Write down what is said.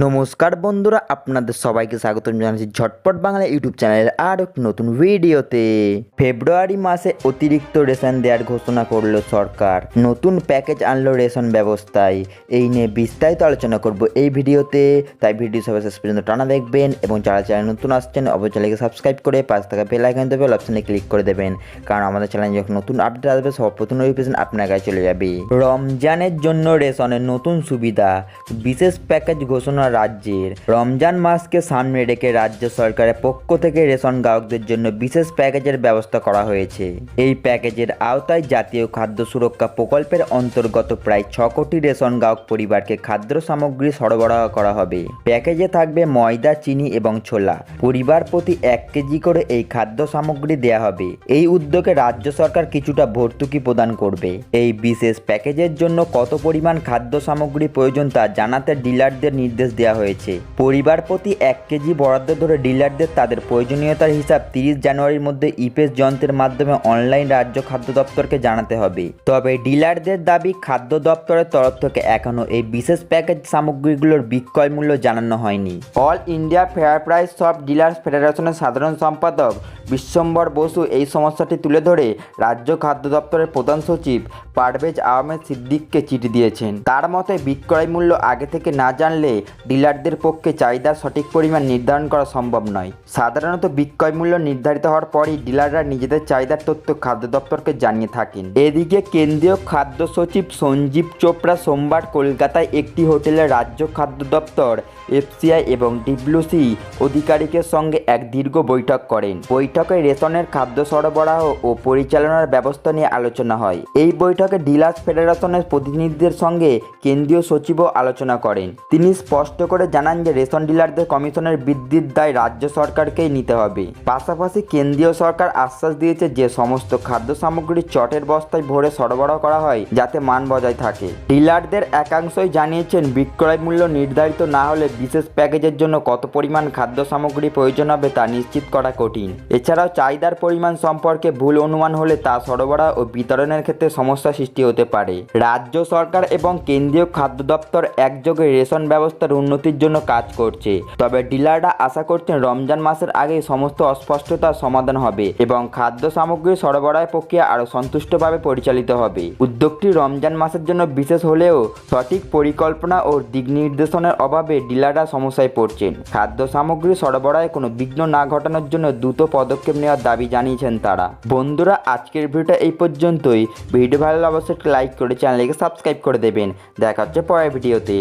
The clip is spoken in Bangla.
নমস্কার বন্ধুরা, আপনাদের সবাইকে স্বাগত জানাচ্ছি ঝটপট বাংলা ইউটিউব চ্যানেলের আর এক নতুন ভিডিওতে। ফেব্রুয়ারি মাসে অতিরিক্ত রেশন দেওয়ার ঘোষণা করল সরকার। নতুন প্যাকেজ আনলো রেশন ব্যবস্থায়। এই নিয়ে বিস্তারিত আলোচনা করব এই ভিডিওতে। তাই ভিডিও সবাই শেষ পর্যন্ত টানা দেখবেন এবং যারা চ্যানেল নতুন আসছেন, অবশ্যই চ্যানেলকে সাবস্ক্রাইব করে পাঁচ টাকা বেল আইকন দেবে অপশানে ক্লিক করে দেবেন। কারণ আমাদের চ্যানেলে যখন নতুন আপডেট আসবে সব প্রথম নোটিফিকেশন আপনার কাছে চলে যাবে। রমজানের জন্য রেশনের নতুন সুবিধা। বিশেষ প্যাকেজ ঘোষণা রাজ্যের। রমজান মাসকে সামনে রেখে রাজ্য সরকারের পক্ষ থেকে রেশন গ্রাহকদের জন্য বিশেষ প্যাকেজের ব্যবস্থা করা হয়েছে। এই প্যাকেজের আওতায় জাতীয় খাদ্য সুরক্ষা প্রকল্পের অন্তর্গত প্রায় ছ কোটি রেশন গ্রাহক পরিবারকে খাদ্য সামগ্রী সরবরাহ করা হবে। প্যাকেজে থাকবে ময়দা, চিনি এবং ছোলা। পরিবার প্রতি এক কেজি করে এই খাদ্য সামগ্রী দেয়া হবে। এই উদ্যোগে রাজ্য সরকার কিছুটা ভর্তুকি প্রদান করবে। এই বিশেষ প্যাকেজের জন্য কত পরিমাণ খাদ্য সামগ্রী প্রয়োজন তা জানাতে ডিলারদের নির্দেশ দেওয়া হয়েছে। পরিবার প্রতি এক কেজি বরাদ্দ ধরে ডিলারদের তাদের প্রয়োজনীয়তার হিসাব তিরিশ জানুয়ারির মধ্যে ইপেস যন্ত্রের মাধ্যমে অনলাইন রাজ্য খাদ্য দপ্তরকে জানাতে হবে। তবে ডিলারদের দাবি, খাদ্য দপ্তরের তরফ থেকে এখনও এই বিশেষ প্যাকেজ সামগ্রীগুলোর বিক্রয় মূল্য জানানো হয়নি। অল ইন্ডিয়া ফেয়ার প্রাইস সব ডিলার্স ফেডারেশনের সাধারণ সম্পাদক বিশ্বম্বর বসু এই সমস্যাটি তুলে ধরে রাজ্য খাদ্য দপ্তরের প্রধান সচিব পারভেজ আহমেদ সিদ্দিককে চিঠি দিয়েছেন। তার মতে, বিক্রয় মূল্য আগে থেকে না জানলে ডিলারদের পক্ষে চাহিদার সঠিক পরিমাণ নির্ধারণ করা সম্ভব নয়। সাধারণত বিক্রয় মূল্য নির্ধারিত হওয়ার পরই ডিলাররা নিজেদের চাহিদার তথ্য খাদ্য দপ্তরকে জানিয়ে থাকেন। এদিকে কেন্দ্রীয় খাদ্য সচিব সঞ্জীব চোপড়া সোমবার কলকাতায় একটি হোটেলে রাজ্য খাদ্য দপ্তর, এফসিআই এবং ডিব্লুসি অধিকারিকের সঙ্গে এক দীর্ঘ বৈঠক করেন। বৈঠকে রেশনের খাদ্য সরবরাহ ও পরিচালনার ব্যবস্থা নিয়ে আলোচনা হয়। এই বৈঠকে ডিলার্স ফেডারেশনের প্রতিনিধিদের সঙ্গে কেন্দ্রীয় সচিবও আলোচনা করেন। তিনি স্পষ্ট করে জানান যে রেশন ডিলারদের কমিশনের বৃদ্ধির দায় রাজ্য সরকারকেই নিতে হবে। পাশাপাশি কেন্দ্রীয় সরকার আশ্বাস দিয়েছে যে সমস্ত খাদ্য সামগ্রী চটের বস্তায় ভরে সরবরাহ করা হয় যাতে মান বজায় থাকে। ডিলারদের একাংশই জানিয়েছেন বিক্রয় মূল্য নির্ধারিত না হলে বিশেষ প্যাকেজের জন্য কত পরিমাণ খাদ্য সামগ্রী প্রয়োজন হবে তা নিশ্চিত করা কঠিন। এছাড়াও চাহিদার পরিমাণ সম্পর্কে ভুল অনুমান হলে তা সরবরাহ ও বিতরণের ক্ষেত্রে সমস্যা সৃষ্টি হতে পারে। রাজ্য সরকার এবং কেন্দ্রীয় খাদ্য দপ্তর একযোগে রেশন ব্যবস্থার উন্নতির জন্য কাজ করছে। তবে ডিলাররা আশা করছেন রমজান মাসের আগে সমস্ত অস্পষ্টতার সমাধান হবে এবং খাদ্য সামগ্রী সরবরাহ প্রক্রিয়া আরও সন্তুষ্টভাবে পরিচালিত হবে। উদ্যোগটি রমজান মাসের জন্য বিশেষ হলেও সঠিক পরিকল্পনা ও দিক নির্দেশনের অভাবে ডিলাররা সমস্যায় পড়ছেন। খাদ্য সামগ্রী সরবরাহে কোনো বিঘ্ন না ঘটানোর জন্য দ্রুত পদক্ষেপ নেওয়ার দাবি জানিয়েছেন তারা। বন্ধুরা, আজকের ভিডিওটা এই পর্যন্তই। ভিডিও ভালো অবশ্যই লাইক করে চ্যানেলকে সাবস্ক্রাইব করে দেবেন। দেখা হচ্ছে পরের ভিডিওতে।